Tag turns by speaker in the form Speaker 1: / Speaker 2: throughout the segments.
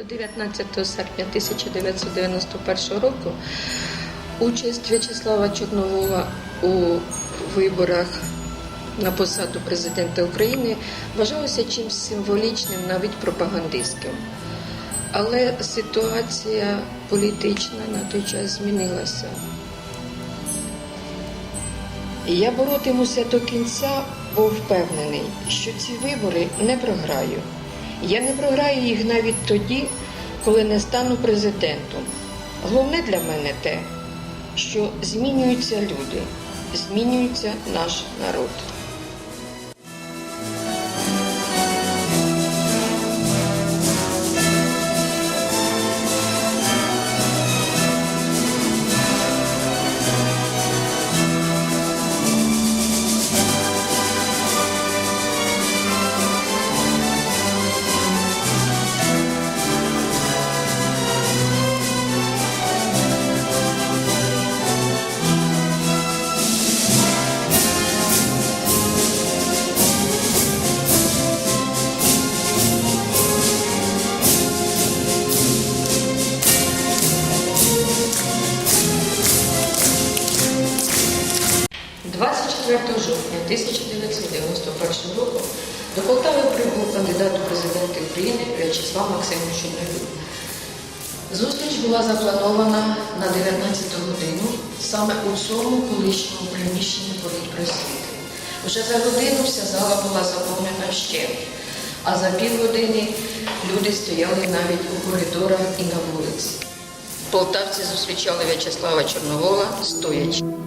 Speaker 1: До 19 серпня 1991 року участь В'ячеслава Чорновола у виборах на посаду президента України вважалася чимось символічним, навіть пропагандистським. Але ситуація політична на той час змінилася. Я боротимуся до кінця, бо впевнений, що ці вибори не програю. Я не програю їх навіть тоді, коли не стану президентом. Головне для мене те, що змінюються люди, змінюється наш народ. – 24 жовтня 1991 року до Полтави прибув кандидат у президенти України В'ячеслав Максимович Чорновіл. Зустріч була запланована на 19 годину саме у цьому колишньому приміщенні політпросвіти. Вже за годину вся зала була заповнена ще, а за півгодини люди стояли навіть у коридорах і на вулиці. Полтавці зустрічали В'ячеслава Чорновола стоячи.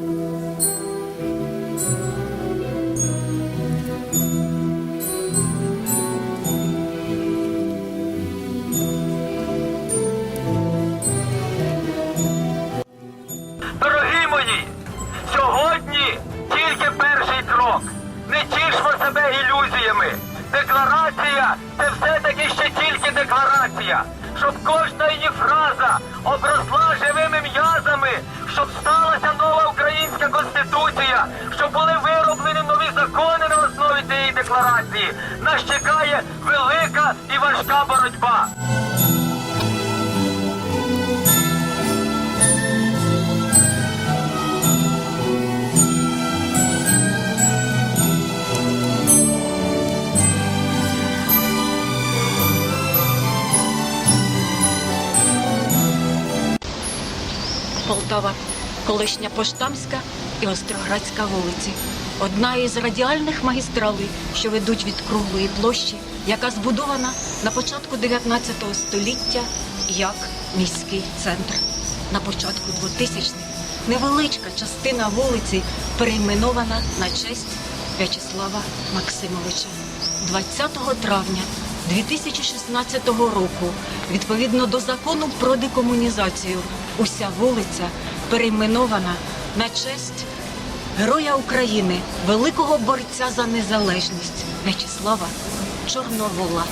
Speaker 2: Сьогодні тільки перший крок. Не тішмо себе ілюзіями. Декларація це все-таки ще тільки декларація. Щоб кожна її фраза обросла живими м'язами, щоб сталася нова українська конституція, щоб були вироблені нові закони на основі цієї декларації. Нас чекає велика і важка боротьба.
Speaker 3: Полтава, колишня Поштамська і Остроградська вулиці. Одна із радіальних магістралей, що ведуть від круглої площі, яка збудована на початку 19 століття як міський центр. На початку 2000-х невеличка частина вулиці перейменована на честь В'ячеслава Максимовича. 20 травня 2016 року, відповідно до закону про декомунізацію, уся вулиця перейменована на честь Героя України, великого борця за незалежність В'ячеслава Чорновола.